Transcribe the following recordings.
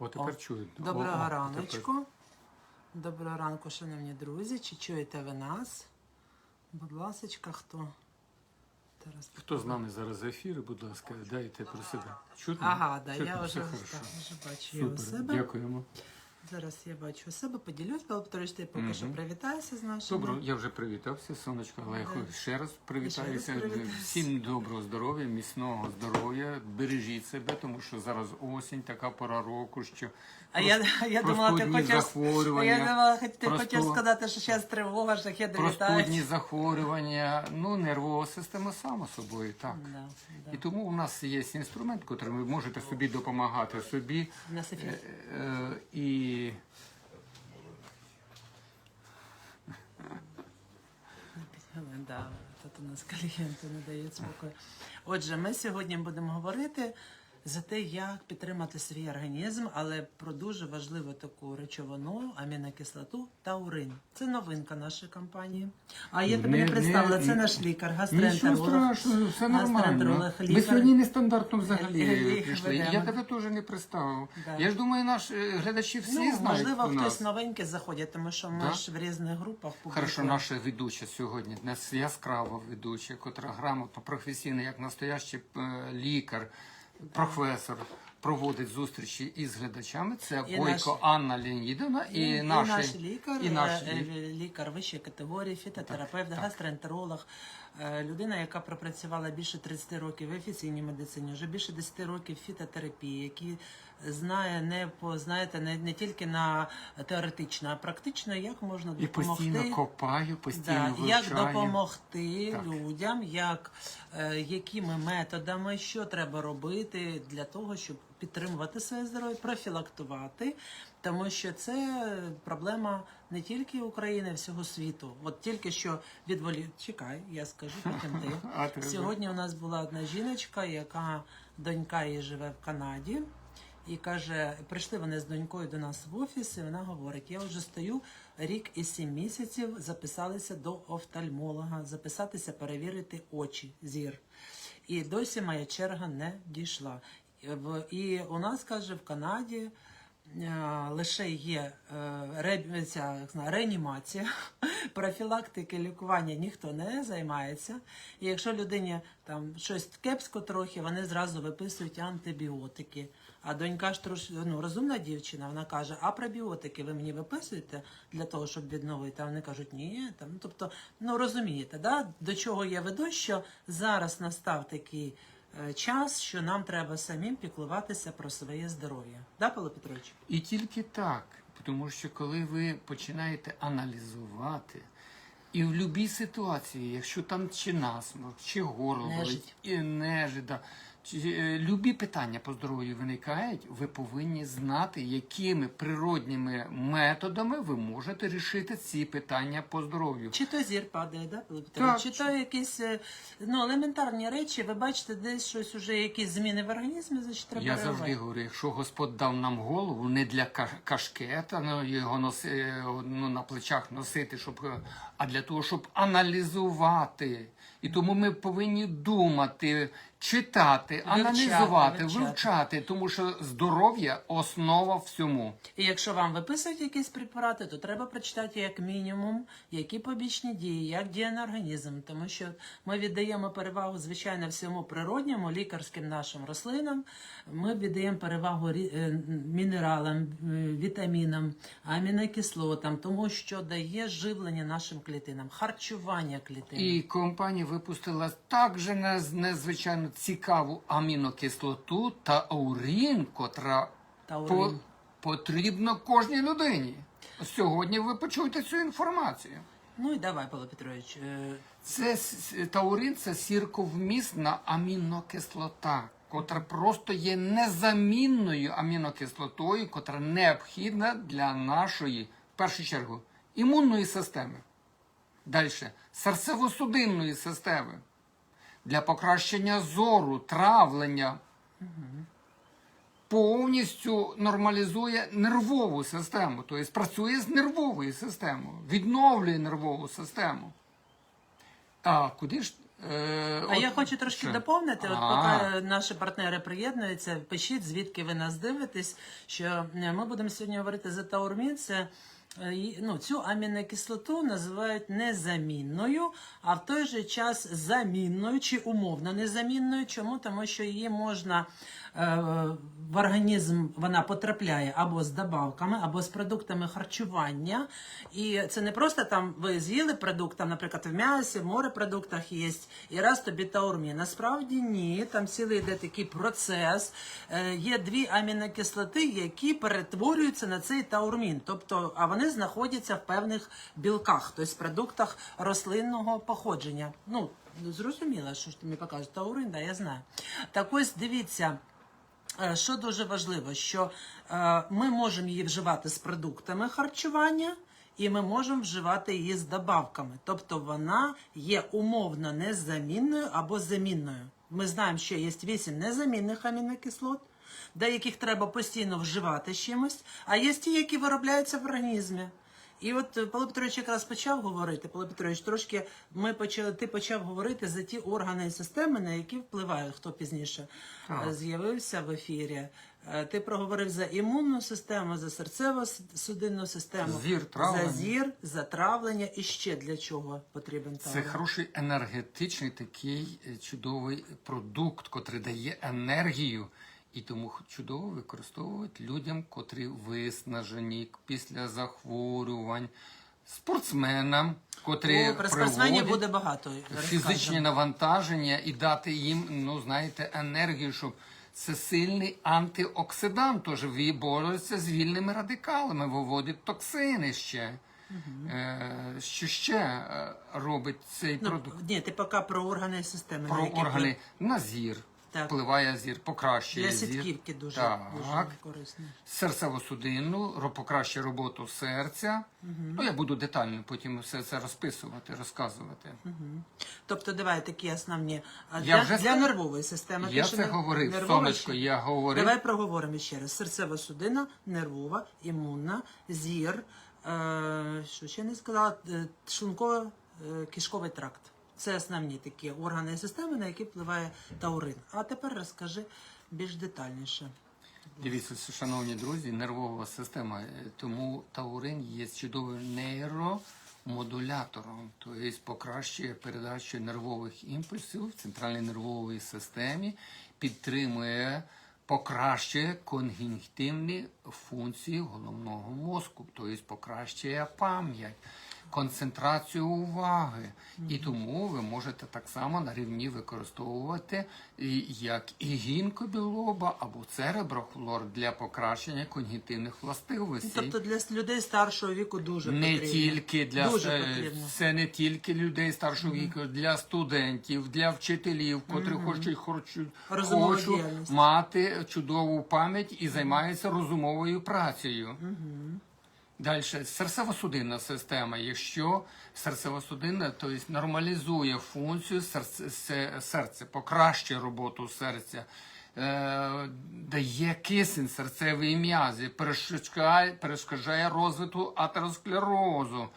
О, тепер О, чую. Доброго О, о, раночку. Доброго ранку, шановні друзі. Чи чуєте ви нас? Будь ласка, хто? Тарас Хто з нами зараз за ефіри, будь ласка, дайте про себе. Чутно? Ага, да, Чутно? я Все вже, хорошо. так, вже бачу я у Супер, себе. дякуємо. Зараз я бачу себе, поділюсь, Павло Петрович, ти поки що Мгм. привітайся з нашими. Добро, я вже привітався, сонечко, але я Да. хочу ще раз привітаюся. Ще раз привітайся. Всім доброго здоров'я, міцного здоров'я, бережіть себе, тому що зараз осінь, така пора року, що А я, я думала, ти простудні хочеш, а захворювання, я думала, хоч ти просту- хотів сказати, що зараз тривога, шахеди простудні літають. захворювання, ну, нервова система сама собою, так. Да, да. І тому у нас є інструмент, котрим ви можете собі допомагати собі. У нас ефір. Е, е, і Да, тут у нас клієнти не дають спокою. Отже, ми сьогодні будемо говорити за те, як підтримати свій організм, але про дуже важливу таку речовину, амінокислоту таурин. Це новинка нашої компанії. А я тебе не, Не- представила, не- це наш лікар, гастроентеролог. все нормально. гастроентеролог, Ми сьогодні нестандартно взагалі Лікар. Я тебе теж не представив. Да. Я ж думаю, наш е, глядачі всі Ну, знають можливо, хтось нас. новенький заходять, тому що ми Да? ж в різних групах Хорошо, наша ведуча сьогодні, нас яскрава ведуча, котра грамотно, професійна, як настоящий е, лікар, професор, проводить зустрічі із глядачами. Це І Бойко наш- Анна Леонідовна і, І, і наш лікар, і наш е, е, лі- лікар вищої категорії, фітотерапевт, так. гастроентеролог, е, людина, яка пропрацювала більше 30 років в офіційній медицині, вже більше 10 років фітотерапії, який знає не по знаєте, не, не тільки на теоретично, а практично, як можна і постійно допомогти. копаю, постійно Да, як допомогти Так. людям, як, е, якими методами, що треба робити для того, щоб підтримувати своє здоров'я, профілактувати, тому що це проблема не тільки України, а всього світу. От тільки що відволі... Чекай, я скажу потім ти. Сьогодні у нас була одна жіночка, яка донька її живе в Канаді. І каже, прийшли вони з донькою до нас в офіс, і вона говорить: я вже стою рік і сім місяців, записалися до офтальмолога, записатися, перевірити очі, зір. І досі моя черга не дійшла. І у нас каже в Канаді. е, Лише є е, ре- ця, реанімація, профілактики, лікування ніхто не займається. І якщо людині там щось кепсько трохи, вони зразу виписують антибіотики. А донька ж трошки ну, розумна дівчина, вона каже: а пробіотики ви мені виписуєте для того, щоб відновити? А вони кажуть, ні. Там, ну, тобто, ну розумієте, да? до чого я веду, що зараз настав такий е, час, що нам треба самим піклуватися про своє здоров'я. Да, Павло Петрович? І тільки так. Тому що коли ви починаєте аналізувати, і в будь-якій ситуації, якщо там чи насморк, чи горло болить, Нежить. і нежида, любі питання по здоров'ю виникають, ви повинні знати, якими природніми методами ви можете рішити ці питання по здоров'ю. Чи то зір падає, да, Так. Чи то якісь е, ну, елементарні речі, ви бачите, десь щось уже, якісь зміни в організмі, значить треба Я реагувати. завжди говорю, якщо Господь дав нам голову не для кашкета, ну, його носи, ну, на плечах носити, щоб, е, а для того, щоб аналізувати. І тому ми повинні думати, читати, аналізувати, вивчати. вивчати, тому що здоров'я основа всьому. І якщо вам виписують якісь препарати, то треба прочитати як мінімум, які побічні дії, як діє на організм, тому що ми віддаємо перевагу, звичайно, всьому природньому, лікарським нашим рослинам. Ми віддаємо перевагу е, мінералам, е, вітамінам, амінокислотам, тому що дає живлення нашим клітинам, харчування клітин. І компанія випустила також нез- незвичайно цікаву амінокислоту та аурін, котра Таурин. потрібна кожній людині. Сьогодні ви почуєте цю інформацію. Ну і давай, Павло Петрович. е, Це с- таурин це сірковмісна амінокислота, котра просто є незамінною амінокислотою, котра необхідна для нашої, в першу чергу, імунної системи. Далі серцево-судинної системи. Для покращення зору, травлення. Повністю нормалізує нервову систему, тобто працює з нервовою системою, відновлює нервову систему. А куди ж Е, А от- я хочу трошки що? доповнити. От поки наші партнери приєднуються, пишіть, звідки ви нас дивитесь. Що е, ми будемо сьогодні говорити за таурмін. Це ну, цю амінокислоту називають незамінною, а в той же час замінною чи умовно незамінною. Чому? Тому що її можна е, в організм вона потрапляє або з добавками, або з продуктами харчування. І це не просто там ви з'їли продукт, там, наприклад, в м'ясі, в морепродуктах є, і раз тобі таурмін. Насправді ні, там цілий йде такий процес. Е, є дві амінокислоти, які перетворюються на цей таурмін. Тобто, а вони знаходяться в певних білках, тобто в продуктах рослинного походження. Ну, зрозуміло, що ж ти мені покажеш. Таурин, да, я знаю. Так ось дивіться. Е, Що дуже важливо, що е, ми можемо її вживати з продуктами харчування, і ми можемо вживати її з добавками. Тобто вона є умовно незамінною або замінною. Ми знаємо, що є 8 незамінних амінокислот, деяких треба постійно вживати чимось, а є ті, які виробляються в організмі. І от е, Павло Петрович якраз почав говорити. Павло Петрович, трошки ми почали, ти почав говорити за ті органи і системи, на які впливають, хто пізніше е, з'явився в ефірі. Е, Ти проговорив за імунну систему, за серцево-судинну систему, Зір, за зір, за травлення і ще для чого потрібен Це хороший енергетичний такий чудовий продукт, котрий дає енергію. І тому чудово використовують людям, котрі виснажені після захворювань, спортсменам, котрі О, про спортсменів буде багато. фізичні навантаження і дати їм, ну знаєте, енергію, щоб це сильний антиоксидант, тож бореться з вільними радикалами, виводить токсини ще. Е, що ще е, робить цей Ну, продукт? ні, ти поки про органи системи. Про органи на зір. Так. Впливає зір, покращує Для зір. сітківки дуже, Так. дуже корисно. Серцево-судинну, покращує роботу серця. Ну, я буду детально потім все це розписувати, розказувати. Тобто, давай такі основні а, Я для, вже для ска- нервової системи. Я Ти ще це не- говорив, нервова сонечко, ще? я говорив. Давай проговоримо ще раз. Серцева-судинна, нервова, імунна, зір, е, що ще не сказала, е, шлунково-кишковий тракт. Це основні такі органи і системи, на які впливає таурин. А тепер розкажи більш детальніше. Дивіться, шановні друзі, нервова система. е, Тому таурин є чудовим нейромодулятором, тобто покращує передачу нервових імпульсів в центральній нервовій системі, підтримує, покращує конгнітивні функції головного мозку, тобто покращує пам'ять. Концентрацію уваги, і тому ви можете так само на рівні використовувати як і гінкобілоба або цереброхлор для покращення когнітивних властивостей. Тобто для людей старшого віку дуже не потрібно. тільки для дуже потрібно. це не тільки людей старшого віку, для студентів, для вчителів, котрі хочуть, хочуть, хочуть мати чудову пам'ять і займаються розумовою працею. Далі серцево-судинна система. Якщо серцево-судинна, то есть нормалізує функцію серця, покращує роботу серця, е, дає кисень м'язі, перешкоджає, перешкоджає розвитку атеросклерозу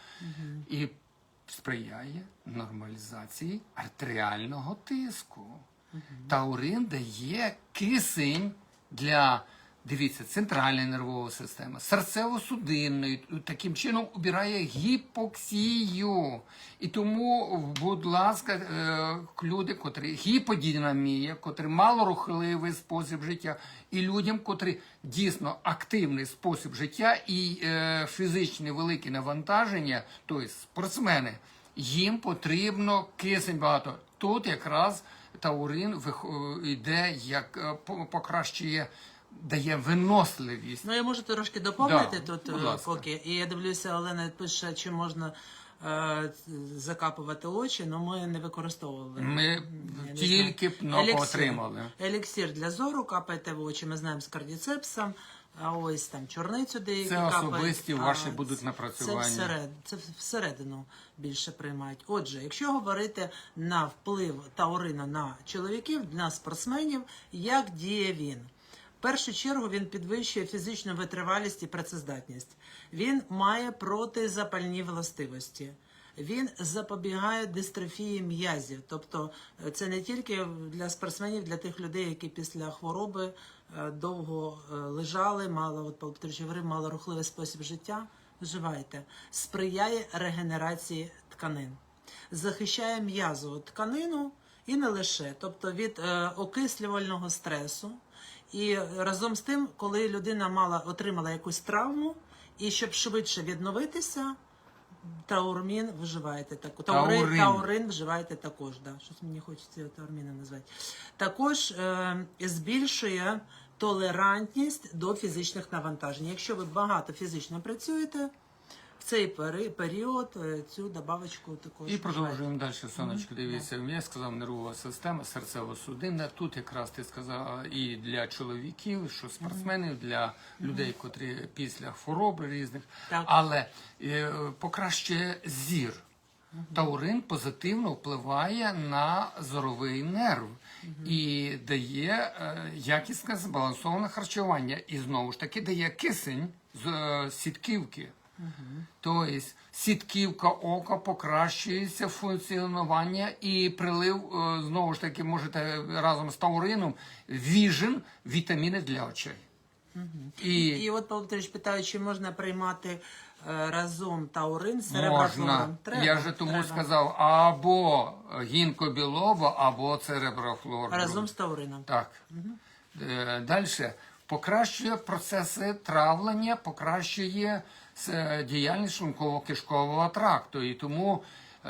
і сприяє нормалізації артеріального тиску. Таурин дає кисень для. Дивіться, центральної нервової системи, серцево-судинної, таким чином убирає гіпоксію. І тому, будь ласка, е, люди, котрі гіподинамія, котрі малорухливий спосіб життя, і людям, котрі дійсно активний спосіб життя і е, фізичні великі навантаження, тобто спортсмени, їм потрібно кисень багато. Тут якраз таурин йде як е, покращує, дає виносливість. Ну, я можу трошки доповнити Да, тут, будь е, ласка. поки. І я дивлюся, Олена пише, чи можна е, закапувати очі, але ми не використовували. Ми Я не тільки б Еліксир. отримали. Еліксир для зору капаєте в очі, ми знаємо з кардіцепсом. А ось там чорницю деякі Це капають. особисті А, будуть напрацювання. Це, всеред, це всередину більше приймають. Отже, якщо говорити на вплив таурина на чоловіків, на спортсменів, як діє він? В першу чергу він підвищує фізичну витривалість і працездатність. Він має протизапальні властивості. Він запобігає дистрофії м'язів. Тобто е, це не тільки для спортсменів, для тих людей, які після хвороби е, довго е, лежали, от Павло мало рухливий спосіб життя. Вживайте. Сприяє регенерації тканин, захищає м'язову тканину і не лише, тобто від окислювального стресу. І разом з тим, коли людина мала отримала якусь травму, і щоб швидше відновитися, таурмін вживаєте таку. Таурин, Таурин. таурин вживаєте також. Да. Щось мені хочеться таурміном назвати. Також е, збільшує толерантність до фізичних навантажень. Якщо ви багато фізично працюєте, в цей пери- період е, цю добавочку також І продовжуємо далі. Сонечко, дивіться. Я сказав нервова система, серцево-судинна. Тут якраз ти сказав і для чоловіків, що спортсменів, для людей, котрі після хвороб різних, Так. але е, покращує зір. Таурин позитивно впливає на зоровий нерв і дає е, якісне збалансоване харчування. І знову ж таки дає кисень з е, сітківки. Тобто сітківка ока покращується функціонування і прилив е, знову ж таки можете разом з таурином віжен вітаміни для очей. І, І от Павло Петрович питає, чи можна приймати е, разом таурин з можна. Треба, Я же тому треба. сказав або гінкобілова, або цереброфлор. Разом з таурином. Так. Далі. Покращує процеси травлення, покращує е, діяльність шлунково-кишкового тракту. І тому е,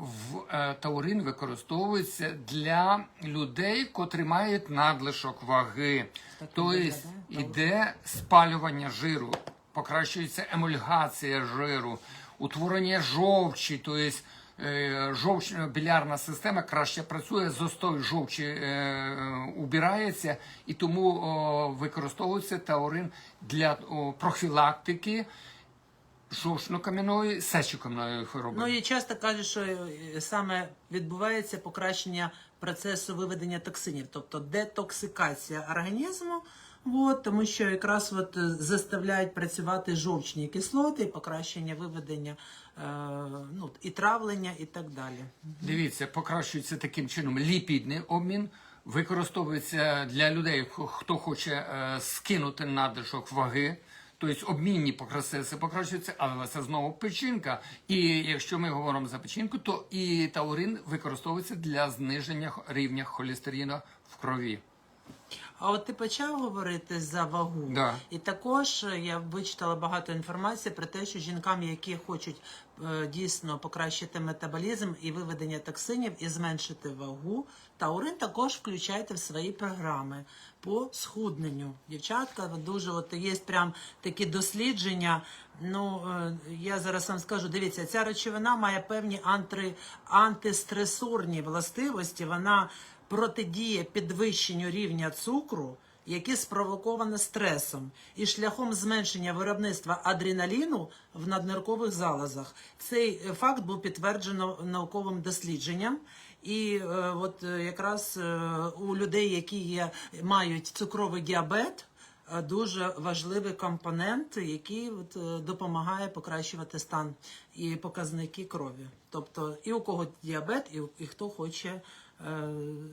в, е, таурин використовується для людей, котрі мають надлишок ваги. Тобто іде спалювання жиру, покращується емульгація жиру, утворення жовчі, тобто е, жовч, білярна система краще працює, зостой жовчі е, убирається, і тому о, використовується таурин для о, профілактики жовчно-кам'яної сечокам'яної хвороби. Ну і часто кажуть, що е, саме відбувається покращення процесу виведення токсинів, тобто детоксикація організму. От, тому що якраз от е, заставляють працювати жовчні кислоти, покращення виведення е, ну, і травлення, і так далі. Дивіться, покращується таким чином ліпідний обмін, використовується для людей, хто хоче е, скинути надлишок ваги. Тобто обмінні процеси покращуються, але це знову печінка. І якщо ми говоримо за печінку, то і таурин використовується для зниження рівня холестеріну в крові. А от ти почав говорити за вагу, Да. і також е, я вичитала багато інформації про те, що жінкам, які хочуть е, дійсно покращити метаболізм і виведення токсинів і зменшити вагу, таурин також включайте в свої програми по схудненню. Дівчатка, дуже от є прям такі дослідження. Ну е, я зараз вам скажу, дивіться, ця речовина має певні антри, антистресорні властивості. Вона протидіє підвищенню рівня цукру, яке спровоковане стресом, і шляхом зменшення виробництва адреналіну в надниркових залозах. Цей е, факт був підтверджено науковим дослідженням. І е, от е, якраз е, у людей, які є, мають цукровий діабет, е, дуже важливий компонент, який от, допомагає покращувати стан і показники крові. Тобто і у кого діабет, і, і хто хоче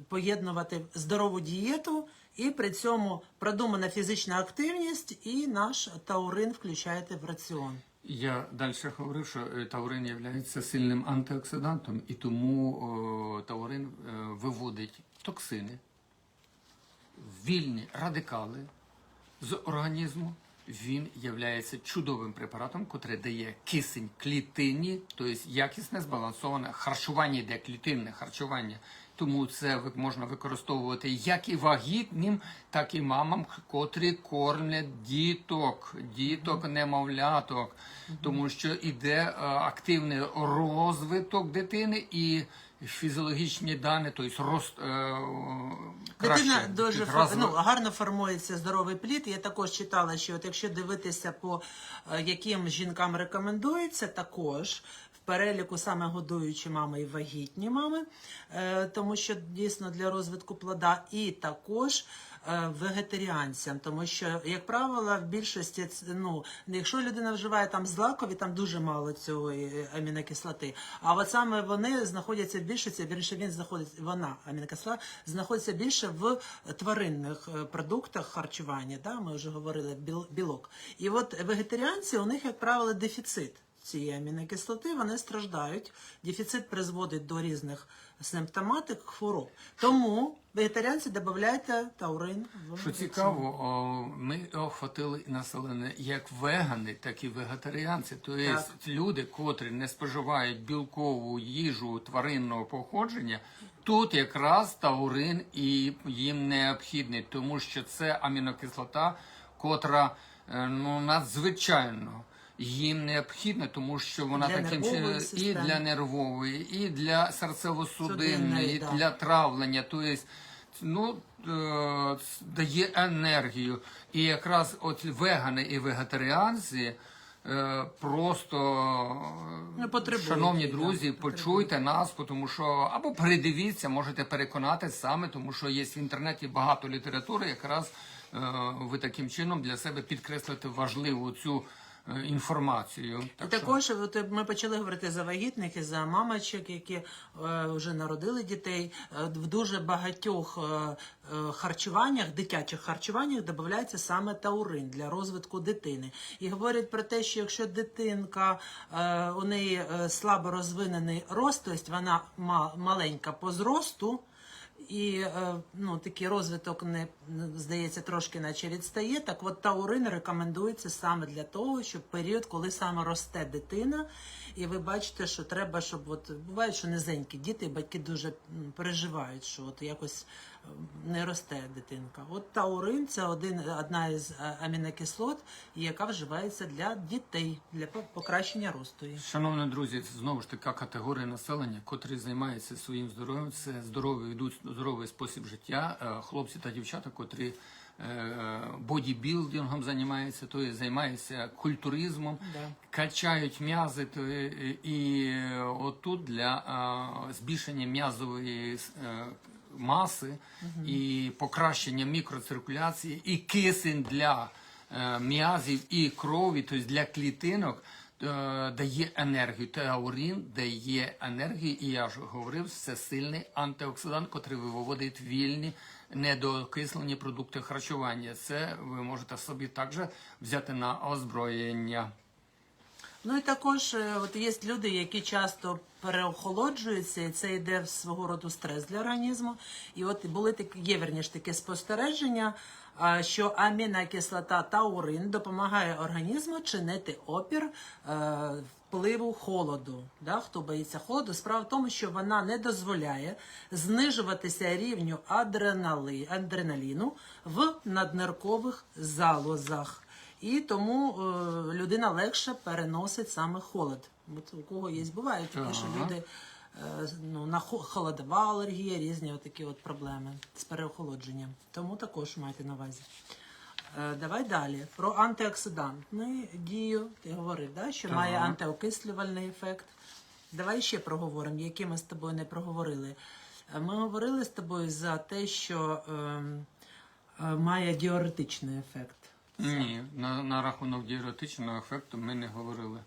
поєднувати здорову дієту, і при цьому продумана фізична активність, і наш таурин включаєте в раціон. Я далі говорив, що е, таурин є сильним антиоксидантом, і тому о, таурин е, виводить токсини, вільні радикали з організму. Він є чудовим препаратом, який дає кисень клітині, тобто якісне збалансоване харчування, йде клітинне харчування. Тому це можна використовувати як і вагітним, так і мамам, котрі кормлять діток, діток, немовляток, тому що іде е, активний розвиток дитини і фізіологічні дані, тобто рост е, краще. Дитина дуже під ну, гарно формується здоровий плід. Я також читала, що от якщо дивитися по е, яким жінкам рекомендується, також переліку саме годуючі мами і вагітні мами, е, тому що дійсно для розвитку плода, і також е, вегетаріанцям, тому що, як правило, в більшості ну, якщо людина вживає там злакові, там дуже мало е, амінокислоти. А от саме вони знаходяться в більшості, вірніше він знаходиться, вона амінокислота знаходиться більше в тваринних е, продуктах харчування. Да? Ми вже говорили біл- білок. І от вегетаріанці у них, як правило, дефіцит цієї амінокислоти, вони страждають. Дефіцит призводить до різних симптоматик хвороб. Тому вегетаріанці додавайте таурин в Що цікаво, о, ми охватили населення як вегани, так і вегетаріанці. Тобто Так. люди, котрі не споживають білкову їжу тваринного походження, тут якраз таурин і їм необхідний, тому що це амінокислота, котра е, ну, надзвичайно. Їм необхідна, тому що вона Для таким чином і для нервової, і для серцево-судинної, і да. для травлення. Тобто, ну, е, дає енергію. І якраз от вегани і вегетаріанці е, просто, е, шановні друзі, потребують. почуйте нас, тому що або передивіться, можете переконати саме, тому що є в інтернеті багато літератури, якраз ви таким чином для себе підкреслите важливу цю інформацію. І Так що- також от ми почали говорити за вагітних і за мамочок, які е, вже народили дітей. Е, в дуже багатьох е, е, харчуваннях, дитячих харчуваннях додається саме таурин для розвитку дитини. І говорять про те, що якщо дитинка е, у неї е, слабо розвинений рост, тобто вона ма- маленька по зросту. І е, ну, такий розвиток не здається трошки наче відстає. Так от таурин рекомендується саме для того, щоб період, коли саме росте дитина, і ви бачите, що треба, щоб от буває, що низенькі діти, батьки дуже переживають, що от якось не росте дитинка. От таурин це один одна із е, амінокислот, яка вживається для дітей для покращення росту. Шановні друзі, це знову ж така категорія населення, котрі займаються своїм здоров'ям. Це здоровий ведуть здоровий спосіб життя. Е, Хлопці та дівчата, котрі е, бодібілдингом займаються, то є займаються культуризмом, Да. качають м'язи. То і отут для збільшення м'язової маси і покращення мікроциркуляції, і кисень для е, м'язів і крові, тобто для клітинок. е, Дає енергію. Теаурін дає енергію, і я ж говорив, це сильний антиоксидант, який виводить вільні недоокислені продукти харчування. Це ви можете собі також взяти на озброєння. Ну і також е, от є люди, які часто переохолоджуються, і це йде в свого роду стрес для організму. І от були такі, є верніше таке спостереження, що амінокислота таурин допомагає організму чинити опір е, впливу холоду. Да? Хто боїться холоду? Справа в тому, що вона не дозволяє знижуватися рівню адреналіну в надниркових залозах. І тому е, людина легше переносить саме холод. От у кого є, буває таке, що люди е, ну, на холодова алергія, різні отакі от проблеми з переохолодженням. Тому також майте на увазі. Е, Давай далі. Про антиоксидантну дію. Ти говорив, да, що Так. має антиокислювальний ефект. Давай ще проговоримо, які ми з тобою не проговорили. Е, Ми говорили з тобою за те, що ем, е, має діуретичний ефект. Ні, на, на рахунок діуретичного ефекту ми не говорили.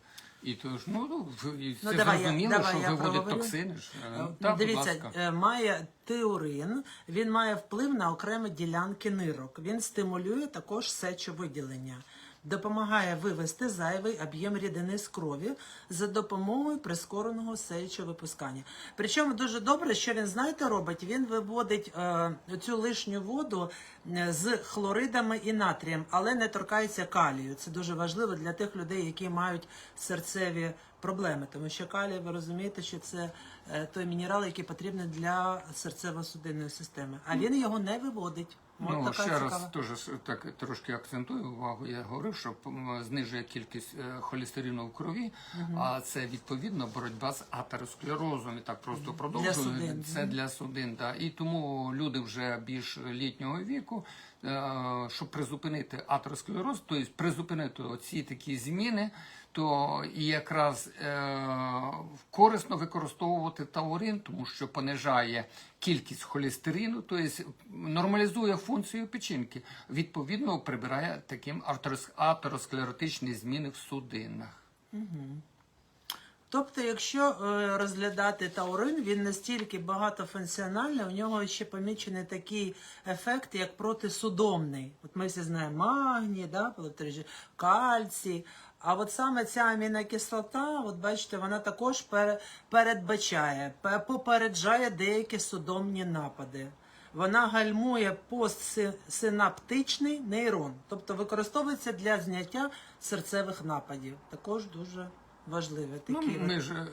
І то ж, ну, ну в- Ну, давай зрозуміло, давай що я виводить проговорю. токсини. Ж. Е, Е, будь Дивіться, ласка. е, має теорин, він має вплив на окремі ділянки нирок. Він стимулює також сечовиділення. Допомагає вивести зайвий об'єм рідини з крові за допомогою прискореного сечовипускання. Причому дуже добре, що він знаєте робить. Він виводить е, цю лишню воду е, з хлоридами і натрієм, але не торкається калію. Це дуже важливо для тих людей, які мають серцеві проблеми, тому що калій, ви розумієте, що це е, той мінерал, який потрібний для серцево-судинної системи. А він його не виводить. От Ну, ще раз теж так трошки акцентую увагу. Я говорив, що знижує кількість е, холестерину в крові, а це відповідно боротьба з атеросклерозом. І так просто продовжую. судин. Це для судин. Да. І тому люди вже більш літнього віку е, щоб призупинити атеросклероз, тобто призупинити оці такі зміни, то і якраз е, корисно використовувати таурин, тому що понижає кількість холестерину, тобто нормалізує функцію печінки. Відповідно, прибирає таким атерос- атеросклеротичні зміни в судинах. Тобто, якщо е, розглядати таурин, він настільки багатофункціональний, у нього ще помічений такий ефект, як протисудомний. От ми всі знаємо магній, да, кальцій. А от саме ця амінокислота, от бачите, вона також пере- передбачає, попереджає деякі судомні напади. Вона гальмує постсинаптичний нейрон, тобто використовується для зняття серцевих нападів. Також дуже важливе Ну, такі. ми ж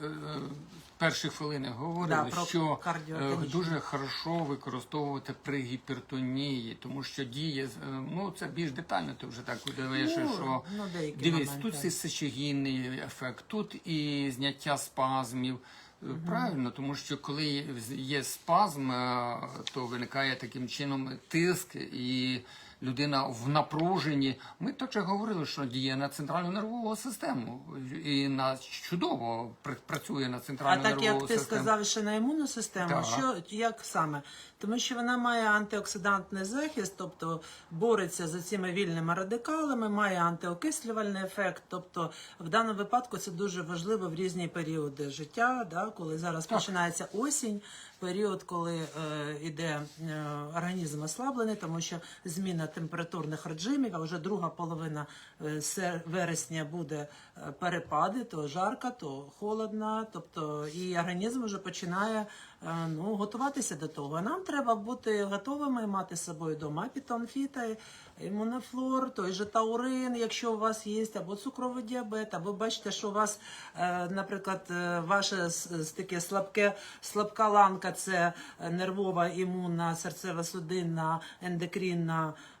в перші хвилини говорили, Да, про що е, дуже хорошо використовувати при гіпертонії, тому що діє, е, ну це більш детально, ти вже так уявиш, Ну, що ну, дивись, тут і сечогінний ефект, тут і зняття спазмів. Е, Правильно, тому що коли є спазм, то виникає таким чином тиск і людина в напруженні. Ми також говорили, що діє на центральну нервову систему і на чудово пр- працює на А так нервову як ти систему. сказав, що на імунну систему, Так. що як саме? Тому що вона має антиоксидантний захист, тобто бореться з цими вільними радикалами, має антиокислювальний ефект. Тобто, в даному випадку це дуже важливо в різні періоди життя, да, коли зараз починається осінь, період, коли е, іде е, організм ослаблений, тому що зміна температурних режимів, а вже друга половина е, вересня буде е, перепади, то жарко, то холодно, тобто і організм вже починає е, ну, готуватися до того. А нам треба бути готовими мати з собою дома пітонфіта, імунофлор, той же таурин, якщо у вас є, або цукровий діабет, або бачите, що у вас, е, наприклад, е, ваше таке слабке, слабка ланка це е, нервова, імунна, серцево-судинна, ендокринна е, е,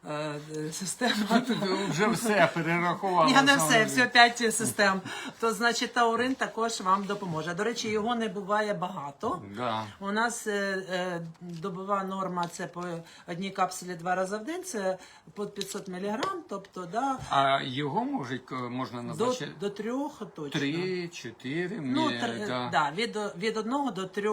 система. Вже все перерахувала. Я не все, все п'ять систем. То значить таурин також вам допоможе. До речі, його не буває багато. Да. У нас е, е, добова норма це по одній капсулі два рази в день, це по 500 мг, тобто да, А його може, можна до, назначити до трьох точно. 3-4 Ну, мі- тр- да. да, від, від 1 до 3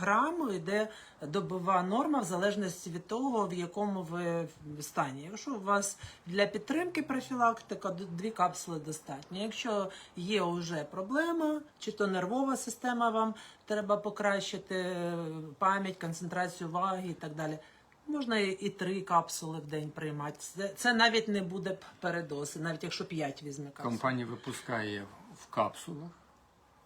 грам йде добова норма в залежності від того, в якому ви стані. Якщо у вас для підтримки профілактика, дві капсули достатньо. Якщо є вже проблема, чи то нервова система вам треба покращити е, пам'ять, концентрацію уваги і так далі. Можна і, три капсули в день приймати. Це, це навіть не буде передоз, навіть якщо п'ять візьме капсул. Компанія випускає в капсулах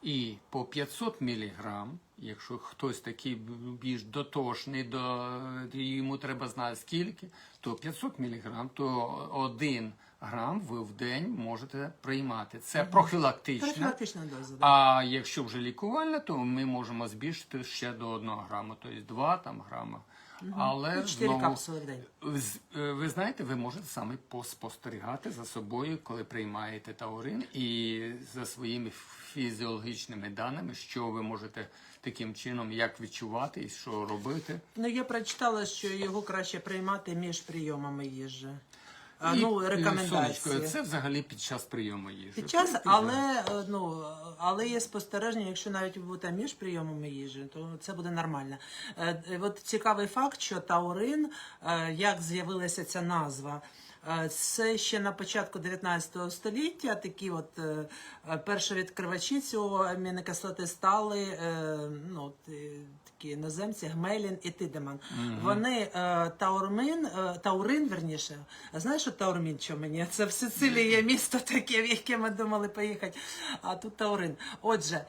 і по 500 міліграм, якщо хтось такий більш дотошний, до, йому треба знати скільки, то 500 міліграм, то один грам ви в день можете приймати. Це профілактична. Профілактична доза. да. А якщо вже лікувальна, то ми можемо збільшити ще до 1 грама, тобто 2 там грама. Але Ну, Чотири знову, капсули в день. е, ви знаєте, ви можете саме поспостерігати за собою, коли приймаєте таурин, і за своїми фізіологічними даними, що ви можете таким чином як відчувати і що робити. Ну, я прочитала, що його краще приймати між прийомами їжі. А, І, ну, е, рекомендації. сонечко, це взагалі під час прийому їжі. Під час, але, е, ну, але є спостереження, якщо навіть будете між прийомами їжі, то це буде нормально. Е, е, От цікавий факт, що таурин, е, як з'явилася ця назва. Це ще на початку 19 століття такі от е, перші відкривачі цього амінокислоти стали е, ну, е, такі іноземці Гмелін і Тидеман. Вони е, таурмин, таурин, верніше, знаєш, що таурмін, що мені? Це в Сицилії є місто таке, в яке ми думали поїхати. А тут таурин. Отже,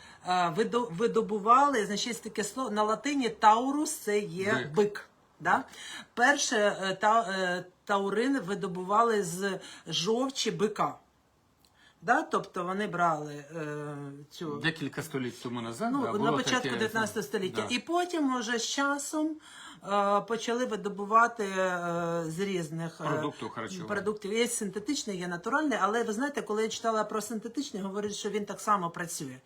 видобували, значить, таке слово на латині таурус це є Бик. бик. Да? Перше та, таурин видобували з жовчі бика. Да? Тобто вони брали е, цю Декілька століть тому назад. ну, да, на початку таке, 19 століття. да. І потім уже з часом е, почали видобувати е, з різних е, Продуктів. Є синтетичний, є натуральний, але ви знаєте, коли я читала про синтетичний, говорять, що він так само працює,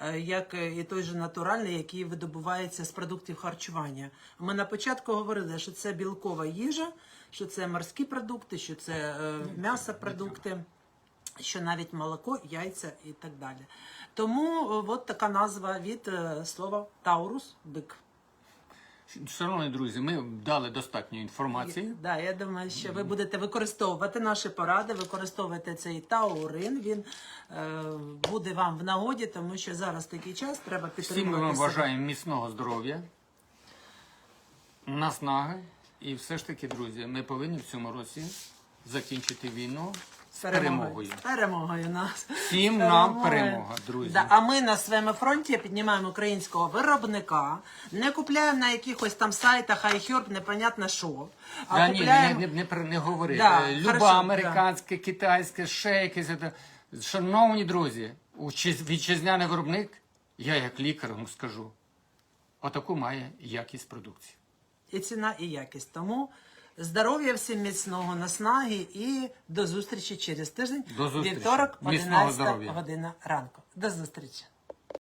е, як і той же натуральний, який видобувається з продуктів харчування. Ми на початку говорили, що це білкова їжа, що це морські продукти, що це е, м'ясопродукти що навіть молоко, яйця і так далі. Тому е, от така назва від е, слова таурус бик. Шановні друзі, ми дали достатньо інформації. Да, я думаю, що ви будете використовувати наші поради, використовуйте цей таурин. Він е, буде вам в нагоді, тому що зараз такий час треба Всім ми підтримувати. вам бажаємо міцного здоров'я, наснаги. І все ж таки, друзі, ми повинні в цьому році закінчити війну з перемогою. Перемогою нас. Всім нам перемогою. перемога, друзі. Да, а ми на своєму фронті піднімаємо українського виробника, не купляємо на якихось там сайтах iHerb, непонятно що. А Да, ні, купляємо... не, не, не, не говори. Да, Е, Люба хорошо, американське, китайське, ще якесь. це. Шановні друзі, учи- вітчизняний виробник, я як лікар вам скажу, отаку має якість продукції. І ціна, і якість. Тому здоров'я всім міцного наснаги і до зустрічі через тиждень. До зустрічі. Вівторок, Міцного 11 здоров'я. година ранку. До зустрічі.